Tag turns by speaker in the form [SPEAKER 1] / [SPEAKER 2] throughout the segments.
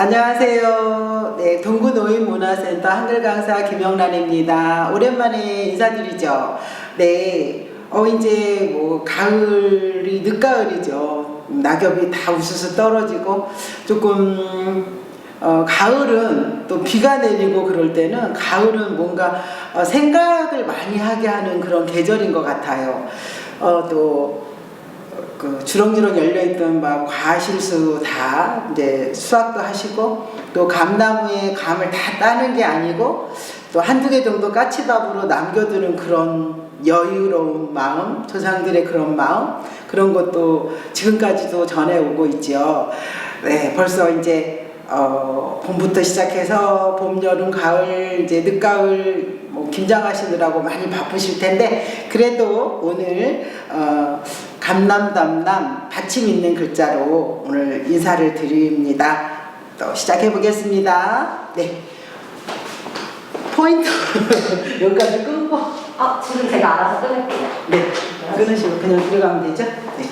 [SPEAKER 1] 안녕하세요. 네, 동구노인문화센터 한글 강사 김영란입니다. 오랜만에 인사드리죠. 네, 어 이제 뭐 가을이 늦가을이죠. 낙엽이 다 우수수 떨어지고 조금 어, 가을은 또 비가 내리고 그럴 때는 가을은 뭔가 어, 생각을 많이 하게 하는 그런 계절인 것 같아요. 어, 또 그 주렁주렁 열려있던 막 과실수 다 이제 수확도 하시고 또 감나무에 감을 다 따는 게 아니고 또 한두 개 정도 까치밥으로 남겨두는 그런 여유로운 마음, 조상들의 그런 마음 그런 것도 지금까지도 전해오고 있죠. 네, 벌써 이제 어, 봄부터 시작해서 봄, 여름, 가을, 이제 늦가을 뭐 김장하시느라고 많이 바쁘실 텐데 그래도 오늘 어, 감남담남 받침 있는 글자로 오늘 인사를 드립니다. 또 시작해 보겠습니다. 네. 포인트 여기까지 끊고
[SPEAKER 2] 아, 지금 제가 알아서 끊을게요.
[SPEAKER 1] 네 끊으시고 그냥 들어가면 되죠? 네.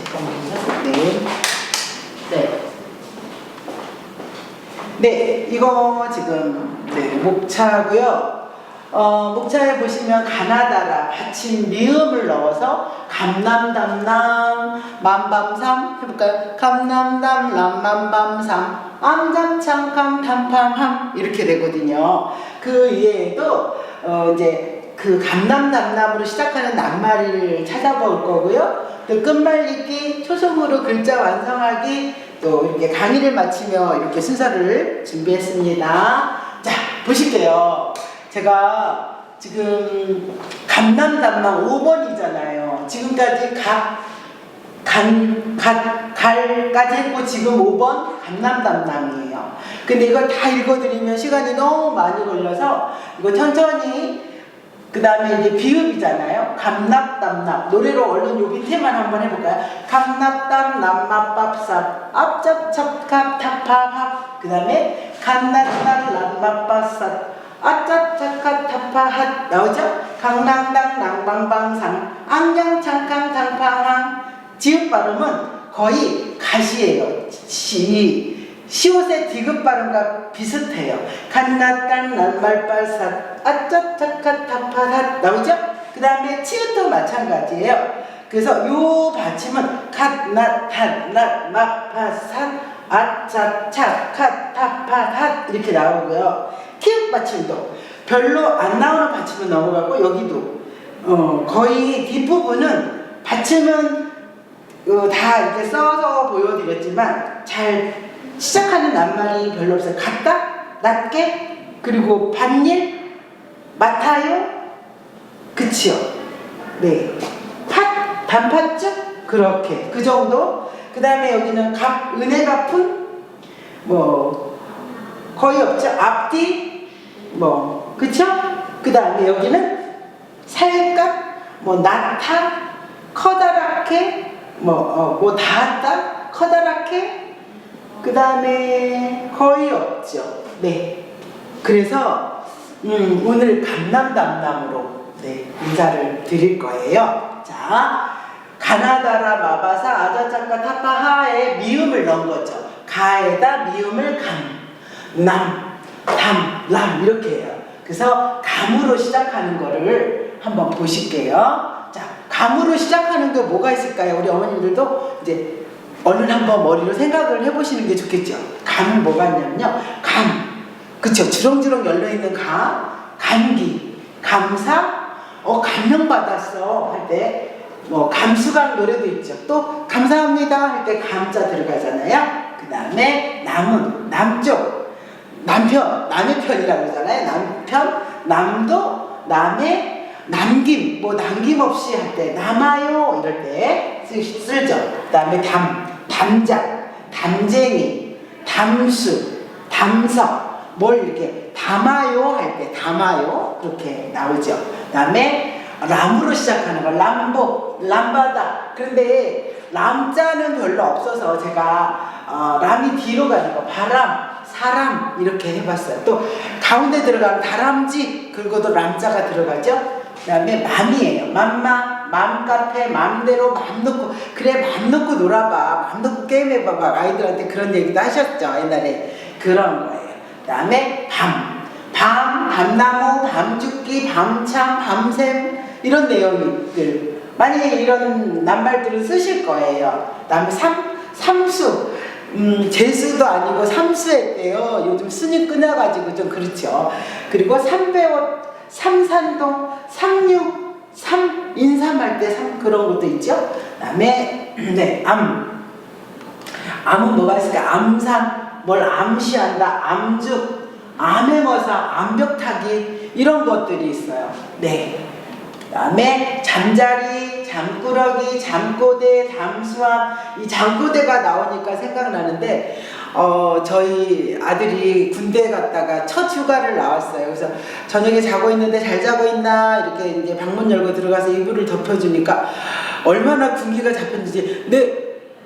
[SPEAKER 1] 네.
[SPEAKER 2] 네.
[SPEAKER 1] 네, 이거 지금 네, 목차고요. 어, 목차에 보시면 가나다라 받침 미음을 넣어서 감남담남 만밤삼 해볼까요? 감남담남 만밤삼 암잠창감 담팜함 이렇게 되거든요. 그 이외에도 어, 이제 그 감남담남으로 시작하는 낱말을 찾아볼 거고요. 또 끝말잇기, 초성으로 글자 완성하기, 또 이렇게 강의를 마치며 이렇게 순서를 준비했습니다. 자, 보실게요. 제가 지금 감남담남 5번이잖아요. 지금까지 각, 간, 각, 갈까지 했고 지금 5번 감남담남이에요. 근데 이걸 다 읽어드리면 시간이 너무 많이 걸려서 이거 천천히 그 다음에 이제 비읍이잖아요. 감납담납. 노래로 얼른 요 밑에만 한번 해볼까요? 감납담 남마밥삽 앞잡찹캅 타파합 그 다음에 감납담 남마밥삽 아짭차캅 타파핫 나오죠? 강낭당 낭방방상 안경창캉 당팡항 지읍 발음은 거의 가시예요. 시 시옷의 디귿 발음과 비슷해요. 간나딴 난말발삿 아짜차카 타파삿 나오죠? 그 다음에 치읓도 마찬가지예요. 그래서 요 받침은 갓나탄 nat마파삿 아짜차카 타파삿 이렇게 나오고요. 키읔 받침도 별로 안 나오는 받침은 넘어가고 여기도 어, 거의 뒷부분은 받침은 어, 다 이렇게 써서 보여드렸지만 잘 시작하는 낱말이 별로 없어요. 같다, 낮게, 그리고 반일, 맡아요, 그치요. 네. 팥, 단팥죽, 그렇게. 그 정도. 그 다음에 여기는 갑, 은혜 갚은, 뭐, 거의 없죠. 앞뒤, 뭐, 그쵸? 그 다음에 여기는 살갗, 뭐, 나타, 커다랗게, 뭐, 어, 뭐, 닿았다, 커다랗게, 그 다음에 거의 없죠. 네. 그래서 음, 오늘 감남담남으로 네, 인사를 드릴 거예요. 자, 가나다라 마바사 아자짱가 타파하에 미음을 넣은 거죠. 가에다 미음을 감, 남, 담, 람 이렇게 해요. 그래서 감으로 시작하는 거를 한번 보실게요. 자, 감으로 시작하는 게 뭐가 있을까요? 우리 어머님들도 이제 얼른 한번 머리로 생각을 해보시는 게 좋겠죠. 감은 뭐가 있냐면요. 감. 그쵸. 주렁주렁 열려있는 감. 감기. 감사. 어, 감명받았어. 할 때. 뭐, 감수강 노래도 있죠. 또, 감사합니다. 할 때 감자 들어가잖아요. 그 다음에 남은. 남쪽. 남편. 남의 편이라고 그러잖아요. 남편. 남도. 남의 남김, 뭐 남김없이 할 때 남아요 이럴 때 쓰, 쓰죠. 그 다음에 담, 담장, 담쟁이, 담수, 담석, 뭘 이렇게 담아요 할 때 담아요 그렇게 나오죠. 그 다음에 람으로 시작하는 거 람보, 람바다. 그런데 람자는 별로 없어서 제가 어, 람이 뒤로 가는 거 바람, 사람 이렇게 해봤어요. 또 가운데 들어가는 다람쥐 긁어도 람자가 들어가죠. 그 다음에 맘이에요. 맘마, 맘카페, 맘대로 맘 놓고 그래 맘 놓고 놀아봐, 맘 놓고 게임해봐봐. 아이들한테 그런 얘기도 하셨죠 옛날에. 그런 거예요. 그 다음에 밤, 밤, 밤나무, 밤죽기, 밤참, 밤샘 이런 내용들 만약에 이런 낱말들을 쓰실 거예요. 그 다음에 삼, 삼수, 음, 재수도 아니고 삼수했대요. 요즘 순위 끊어가지고 좀 그렇죠. 그리고 삼배옷, 삼산동, 삼육, 삼 인삼할 때 삼 그런 것도 있죠. 그다음에 네, 암. 암은 뭐가 있을까? 암산, 뭘 암시한다, 암죽, 암행어사, 암벽타기 이런 것들이 있어요. 네. 그다음에 잠자리, 잠꾸러기, 잠꼬대, 잠수함 이 잠꼬대가 나오니까 생각나는데 어 저희 아들이 군대 갔다가 첫 휴가를 나왔어요. 그래서 저녁에 자고 있는데 잘 자고 있나 이렇게 이제 방문 열고 들어가서 이불을 덮여주니까 얼마나 군기가 잡혔는지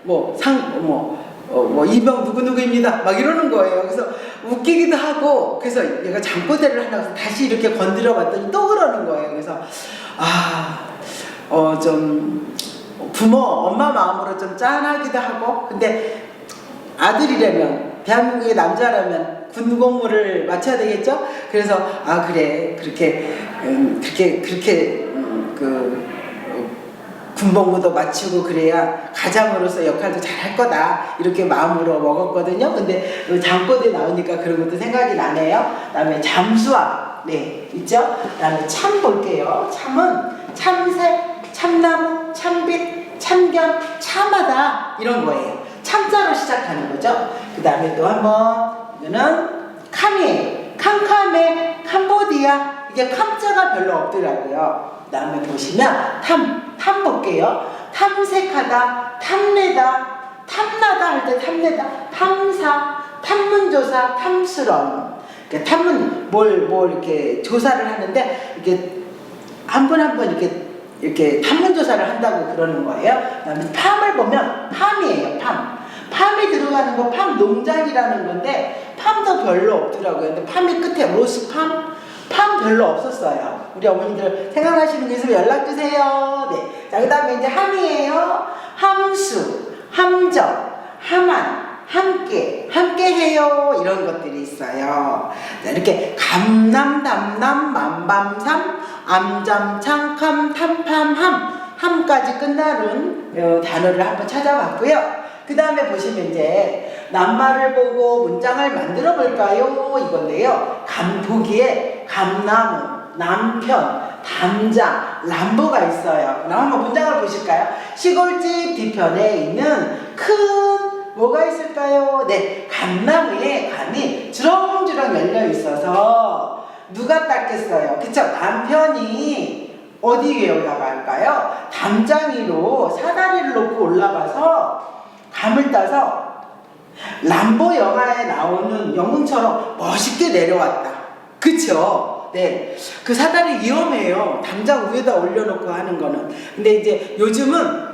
[SPEAKER 1] 네뭐상뭐 어, 뭐 이병 누구 누구입니다. 막 이러는 거예요. 그래서 웃기기도 하고 그래서 얘가 잠꼬대를 하나 다시 이렇게 건드려 봤더니 또 그러는 거예요. 그래서 아 어 좀 부모 엄마 마음으로 좀 짠하기도 하고 근데 아들이라면 대한민국의 남자라면 군복무를 마쳐야 되겠죠. 그래서 아 그래 그렇게 음, 그렇게 그렇게 음, 그 어, 군복무도 마치고 그래야 가장으로서 역할도 잘 할 거다 이렇게 마음으로 먹었거든요. 근데 그 잠꼬대 나오니까 그런 것도 생각이 나네요. 그다음에 잠수함 네 있죠. 그다음에 참 볼게요. 참은 참새, 참나무, 참빛, 참견, 참하다 이런 거예요. 참자로 시작하는 거죠. 그 다음에 또 한번 이거는 캄이에요. 캄캄의 캄보디아 이게 캄자가 별로 없더라고요. 그 다음에 보시면 탐, 탐 볼게요. 탐색하다, 탐내다, 탐나다 할 때 탐내다, 탐사, 탐문조사, 탐스러움. 그러니까 탐은 뭘, 뭘 이렇게 조사를 하는데 이게 한 번 한 번 이렇게 이렇게 탐문조사를 한다고 그러는 거예요. 그다음에 팜을 보면 팜이에요. 팜. 팜이 들어가는 거 팜 농장이라는 건데 팜도 별로 없더라고요. 근데 팜이 끝에 로스 팜, 팜 별로 없었어요. 우리 어머니들 생각나시는 게 있으면 연락 주세요. 네. 자, 그 다음에 이제 함이에요. 함수, 함정, 함한, 함께, 함께 해요. 이런 것들이 있어요. 자, 이렇게 감남, 담남, 만밤삼, 암잠, 창캄, 탐팜 함, 함까지 끝나는 어, 단어를 한번 찾아봤고요. 그 다음에 보시면 이제 낱말을 보고 문장을 만들어 볼까요? 이건데요. 감, 보기에 감나무, 남편, 담장, 람보가 있어요. 그럼 한번 문장을 보실까요? 시골집 뒤편에 있는 큰 뭐가 있을까요? 네, 감나무에 감이 주렁주렁 열려 있어서 누가 땄겠어요? 그쵸? 남편이 어디 위에 올라갈까요? 담장 위로 사다리를 놓고 올라가서 감을 따서 람보 영화에 나오는 영웅처럼 멋있게 내려왔다. 그쵸? 네. 그 사다리 위험해요. 담장 위에다 올려놓고 하는 거는. 근데 이제 요즘은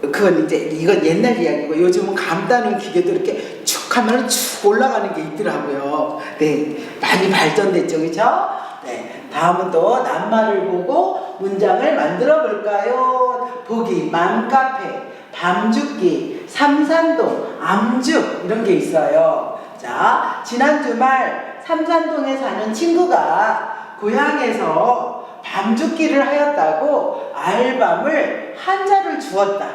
[SPEAKER 1] 그건 이제 이건 옛날 이야기고 요즘은 감 따는 기계도 이렇게 축 하면 축 올라가는 게 있더라고요. 네. 많이 발전됐죠. 그죠? 네. 다음은 또 낱말을 보고 문장을 만들어 볼까요? 보기, 맘카페, 밤죽기, 삼산동, 암죽 이런 게 있어요. 자, 지난 주말 삼산동에 사는 친구가 고향에서 밤죽기를 하였다고 알밤을 한 자를 주었다.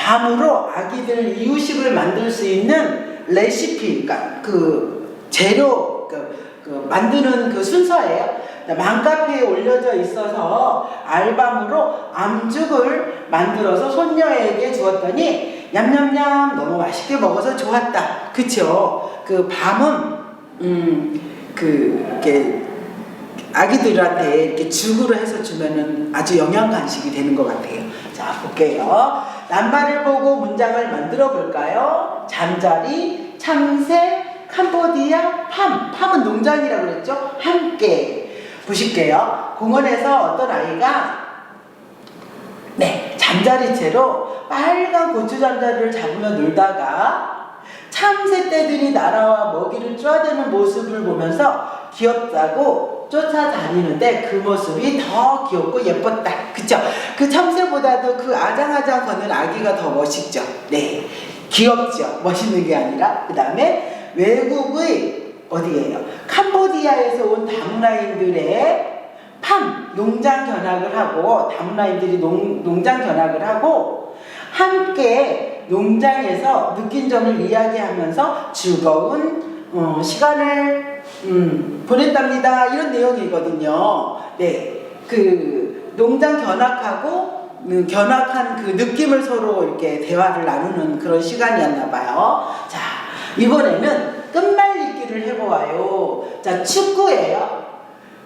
[SPEAKER 1] 밤으로 아기들 이유식을 만들 수 있는 레시피, 그러니까 그 재료, 그, 그 만드는 그 순서예요. 맘카페에 올려져 있어서 알밤으로 암죽을 만들어서 손녀에게 주었더니 냠냠냠 너무 맛있게 먹어서 좋았다. 그쵸? 그 밤은 음그 이렇게 아기들한테 이렇게 죽으로 해서 주면은 아주 영양 간식이 되는 것 같아요. 자 볼게요. 낱말을 보고 문장을 만들어 볼까요? 잠자리, 참새, 캄보디아, 팜. 팜은 농장이라고 그랬죠? 함께 보실게요. 공원에서 어떤 아이가 네 잠자리 채로 빨간 고추 잠자리를 잡으며 놀다가 참새 떼들이 날아와 먹이를 쪼아대는 모습을 보면서 귀엽다고 쫓아다니는데 그 모습이 더 귀엽고 예뻤다. 그쵸? 그 참새보다도 그 아장아장 거는 아기가 더 멋있죠. 네. 귀엽죠. 멋있는 게 아니라. 그 다음에 외국의 어디예요? 캄보디아에서 온 다문화인들의 팜 농장 견학을 하고 다문화인들이 농, 농장 견학을 하고 함께 농장에서 느낀 점을 이야기하면서 즐거운 어, 시간을 음, 보냈답니다. 이런 내용이거든요. 네, 그 농장 견학하고 음, 견학한 그 느낌을 서로 이렇게 대화를 나누는 그런 시간이었나 봐요. 자, 이번에는 끝말잇기를 해보아요. 자, 축구예요.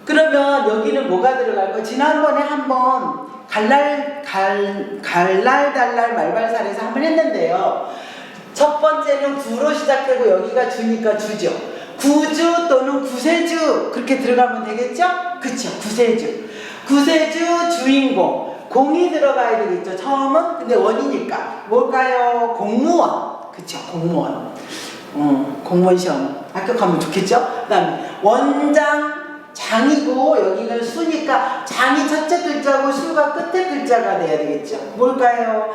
[SPEAKER 1] 그러면 여기는 뭐가 들어갈까? 지난번에 한번 갈랄 갈 갈랄달랄 말발살에서 한번 했는데요. 첫 번째는 구로 시작되고 여기가 주니까 주죠. 구주 또는 구세주 그렇게 들어가면 되겠죠? 그쵸? 구세주. 구세주 주인공. 공이 들어가야 되겠죠. 처음은 근데 원이니까 뭘까요? 공무원. 그쵸? 공무원. 어, 공무원 시험 합격하면 좋겠죠? 그다음에 원장 장이고 여기는 수니까 장이 첫째 글자고 수가 끝에 글자가 돼야 되겠죠. 뭘까요?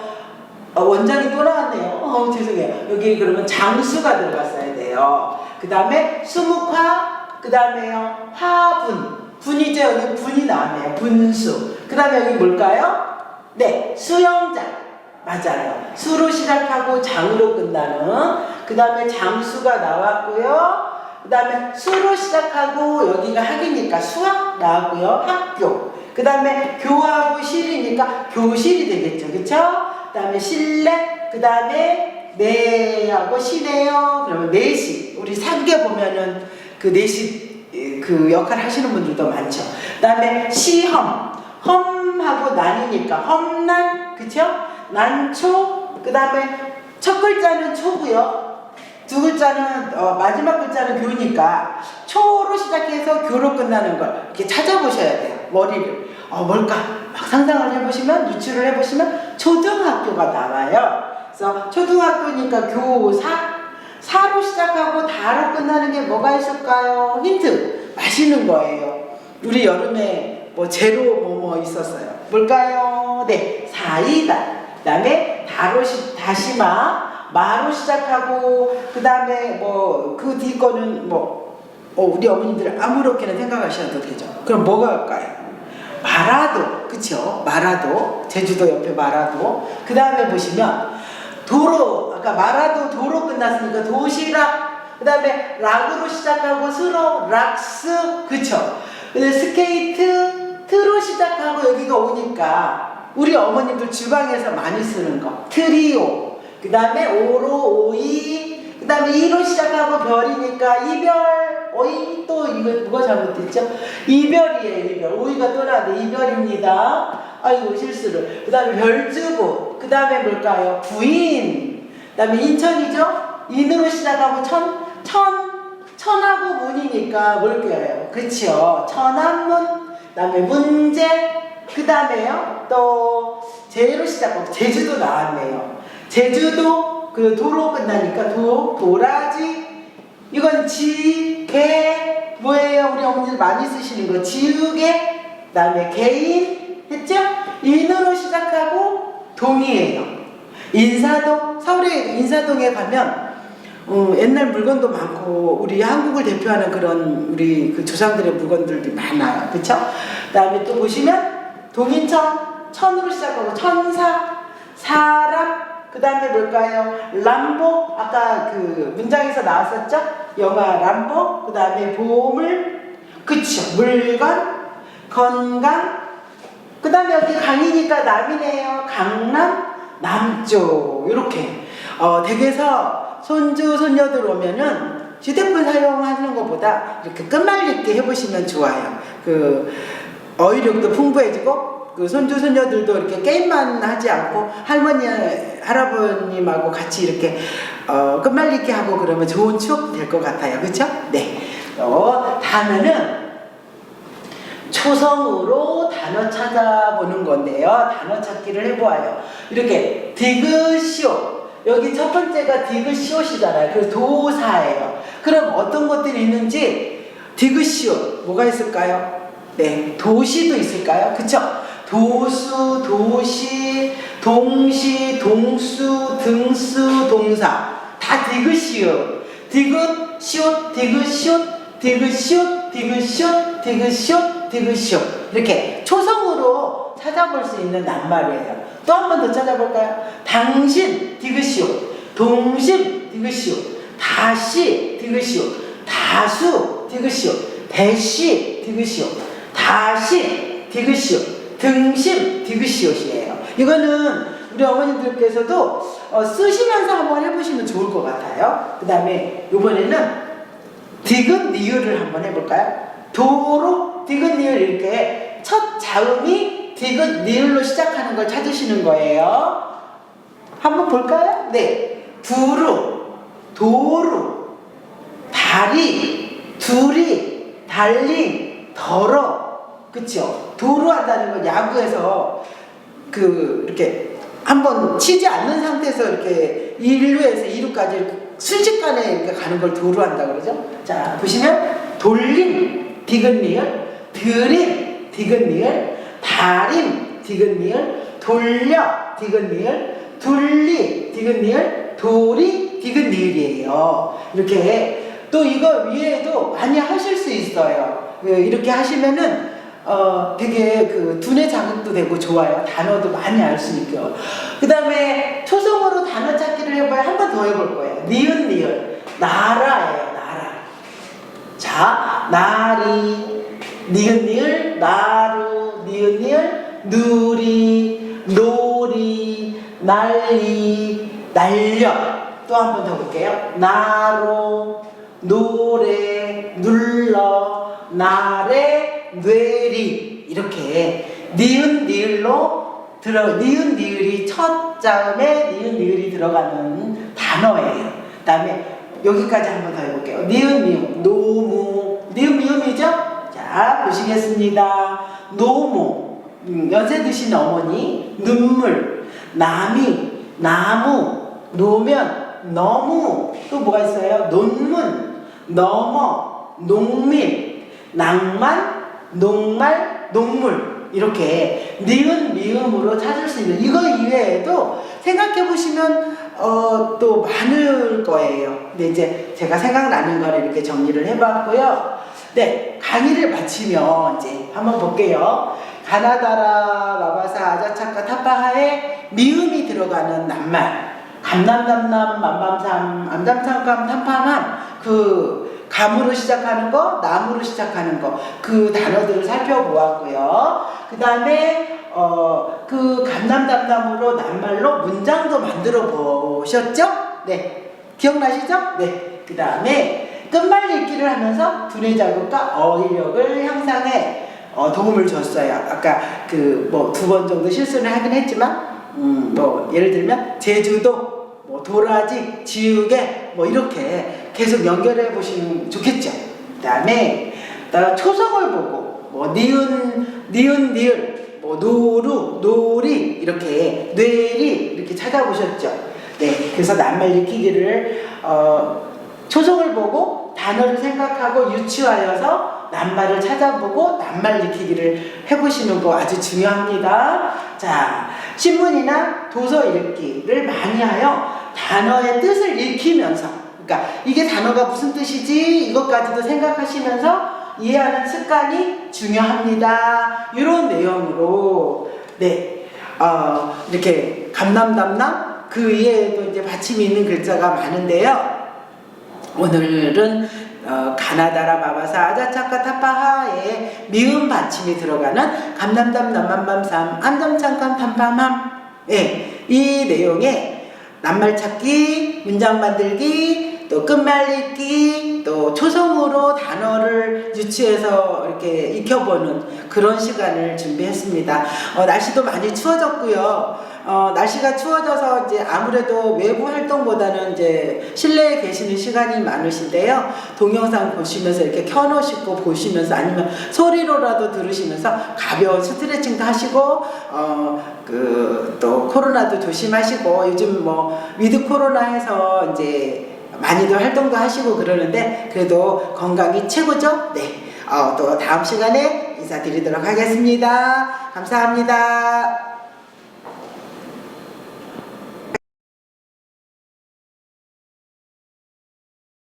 [SPEAKER 1] 어, 원장이 또 나왔네요. 어, 죄송해요. 여기 그러면 장수가 들어갔어야 돼요. 그 다음에 수묵화, 그 다음에요 화분. 분이죠. 여기 분이 나왔네요. 분수. 그 다음에 여기 뭘까요? 네, 수영장. 맞아요. 수로 시작하고 장으로 끝나는. 그 다음에 장수가 나왔고요. 그 다음에 수로 시작하고 여기가 학이니까 수학 나왔고요. 학교. 그 다음에 교하고 실이니까 교실이 되겠죠. 그쵸? 그 다음에 실내. 그 다음에 내하고 시내요. 그러면 내시. 우리 사극에 보면은 그 내시 그 역할 하시는 분들도 많죠. 그 다음에 시험. 험하고 난이니까 험난. 그쵸? 난초. 그 다음에 첫 글자는 초고요. 두 글자는 어, 마지막 글자는 교니까 초로 시작해서 교로 끝나는 걸 이렇게 찾아보셔야 돼요 머리를. 어 뭘까? 막 상상을 해보시면 유추를 해보시면 초등학교가 나와요. 그래서 초등학교니까 교사 사로 시작하고 다로 끝나는 게 뭐가 있을까요? 힌트. 마시는 거예요. 우리 여름에 뭐 제로 뭐뭐 있었어요. 뭘까요? 네 사이다. 그다음에 다로 시 다시마 마로 시작하고 그 다음에 뭐 그 뒤 거는 뭐 어, 우리 어머님들 아무렇게나 생각하셔도 되죠. 그럼 뭐가 할까요? 마라도 그쵸? 마라도 제주도 옆에 마라도 그 다음에 보시면 도로 아까 마라도 도로 끝났으니까 도시락 그 다음에 락으로 시작하고 스로 락스 그쵸? 스케이트 트로 시작하고 여기가 오니까 우리 어머님들 주방에서 많이 쓰는 거 트리오 그 다음에 오로 오이 그 다음에 이로 시작하고 별이니까 이별 오이 또 이거 뭐가 잘못됐죠? 이별이에요 이별. 오이가 또 나왔는데 이별입니다. 아이고 실수를. 그 다음에 별주고 그 다음에 뭘까요? 부인. 그 다음에 인천이죠? 인으로 시작하고 천, 천 천하고 문이니까 뭘까요? 그치요 천안문. 그 다음에 문제. 그 다음에요. 또 제로 시작하고 제주도 나왔네요 제주도 그 도로 끝나니까 도 도라지. 이건 지개 뭐예요 우리 어머니들 많이 쓰시는 거. 지우개 그다음에 개인 했죠? 인으로 시작하고 동이에요. 인사동 서울에 인사동에 가면 어, 옛날 물건도 많고 우리 한국을 대표하는 그런 우리 그 조상들의 물건들이 많아요. 그쵸? 그다음에 또 보시면 동인천 천으로 시작하고 천사 사람 그 다음에 뭘까요? 람보? 아까 그 문장에서 나왔었죠? 영화 람보? 그 다음에 보물? 그쵸. 물건? 건강? 그 다음에 여기 강이니까 남이네요. 강남? 남쪽. 이렇게. 어, 댁에서 손주 손녀들 오면은 휴대폰 사용하는 것보다 이렇게 끝말잇기 해보시면 좋아요. 그 어휘력도 풍부해지고 그 손주 손녀들도 이렇게 게임만 하지 않고 할머니 할아버님하고 같이 이렇게 어, 끝말잇기 하고 그러면 좋은 추억 될 것 같아요 그렇죠? 네. 어, 다음에는 초성으로 단어 찾아보는 건데요 단어 찾기를 해보아요 이렇게 디귿시오 여기 첫 번째가 디귿시옷이잖아요 그래서 도사예요 그럼 어떤 것들이 있는지 디귿시옷 뭐가 있을까요? 네 도시도 있을까요? 그쵸? 도수, 도시, 동시, 동수, 등수, 동사. 다 디귿이요. 디귿 시옷 디귿 시옷 디귿 시옷 디귿 시옷 디귿 시옷 디귿 시옷 이렇게 초성으로 찾아볼 수 있는 낱말이에요. 또 한 번 더 찾아볼까요? 당신 디귿 시옷 동심 디귿 시옷 다시 디귿 시옷 다수 디귿 시옷 대시 디귿 시옷 다시 디귿 시옷 등심 디귿 시옷이에요. 이거는 우리 어머니들께서도 어, 쓰시면서 한번 해보시면 좋을 것 같아요. 그 다음에 이번에는 디귿 니을을 한번 해볼까요? 도로 디귿 니을 이렇게 첫 자음이 디귿 니을로 시작하는 걸 찾으시는 거예요. 한번 볼까요? 네. 두루, 도루, 다리, 둘이, 달리, 덜어. 그쵸? 도루 한다는 건 야구에서 그, 이렇게 한번 치지 않는 상태에서 이렇게 1루에서 2루까지 순식간에 이렇게 가는 걸 도루 한다 그러죠? 자, 보시면 돌림, 디귿니을, 드림, 디귿니을, 다림, 디귿니을, 돌려, 디귿니을, 둘리, 디귿니을, 돌이, 디귿니을이에요. 이렇게 또 이거 위에도 많이 하실 수 있어요. 그 이렇게 하시면은 어 되게 그 두뇌 자극도 되고 좋아요. 단어도 많이 알 수 있고. 그 다음에 초성으로 단어 찾기를 해봐야 한 번 더 해볼 거예요. 니은 니을 나라예요. 나라. 자 나리 니은 니을 나루 니은 니을 누리 놀이 난리 날려 또 한 번 더 볼게요. 나로 노래 눌러 나래 뇌리 이렇게 니은 니을로 들어 니은 니을이 첫 자음에 니은 니을이 들어가는 단어예요. 그다음에 여기까지 한번 더 해볼게요. 니은 미음 노무 니은 미음이죠? 자 보시겠습니다. 노무 음, 연세 드신 어머니 눈물 남이 나무 노면 너무 또 뭐가 있어요? 논문 넘어 농민 낭만 농말 농물 이렇게 니은 미음으로 찾을 수 있는 이거 이외에도 생각해 보시면 어, 또 많을 거예요. 근데 이제 제가 생각나는 거를 이렇게 정리를 해봤고요. 네 강의를 마치면 이제 한번 볼게요. 가나다라 마바사 아자차카 타파하에 미음이 들어가는 낱말 감남담남 맘맘삼 암담참감 탐팜함 그 감으로 시작하는 거 나무로 시작하는 거 그 단어들을 살펴보았고요. 그 다음에 어, 그 감남담남으로 낱말로 문장도 만들어 보셨죠? 네. 기억나시죠? 네. 그 다음에 끝말 읽기를 하면서 두뇌 자극과 어휘력을 향상해 어, 도움을 줬어요. 아까 그 뭐 두 번 정도 실수를 하긴 했지만 음, 뭐 예를 들면 제주도 뭐 도라지 지우개 뭐 이렇게 계속 연결해 보시면 좋겠죠. 그 다음에 나 초성을 보고 뭐 니은 니은 니을 뭐 노루 놀이 이렇게 뇌리 이렇게 찾아보셨죠. 네, 그래서 낱말 익히기를 어, 초성을 보고 단어를 생각하고 유추하여서 낱말을 찾아보고 낱말 익히기를 해보시는 거 아주 중요합니다. 자, 신문이나 도서 읽기를 많이 하여 단어의 뜻을 익히면서, 그러니까 이게 단어가 무슨 뜻이지 이것까지도 생각하시면서 이해하는 습관이 중요합니다. 이런 내용으로 네, 어, 이렇게 감남담남 그 위에도 이제 받침이 있는 글자가 많은데요. 오늘은 어, 가나다라 마바사 아자차카 타파하에 미음 받침이 들어가는 감남담 남만밤삼 탐팜함 예, 이 내용에 낱말 찾기, 문장 만들기, 또 끝말 읽기, 또 초성으로 단어를 유치해서 이렇게 익혀보는 그런 시간을 준비했습니다. 어, 날씨도 많이 추워졌고요. 어, 날씨가 추워져서 이제 아무래도 외부 활동보다는 이제 실내에 계시는 시간이 많으신데요. 동영상 보시면서 이렇게 켜놓으시고 보시면서 아니면 소리로라도 들으시면서 가벼운 스트레칭도 하시고, 어, 그 또 코로나도 조심하시고 요즘 뭐 위드 코로나 해서 이제 많이들 활동도 하시고 그러는데 그래도 건강이 최고죠? 네. 어, 또 다음 시간에 인사드리도록 하겠습니다. 감사합니다.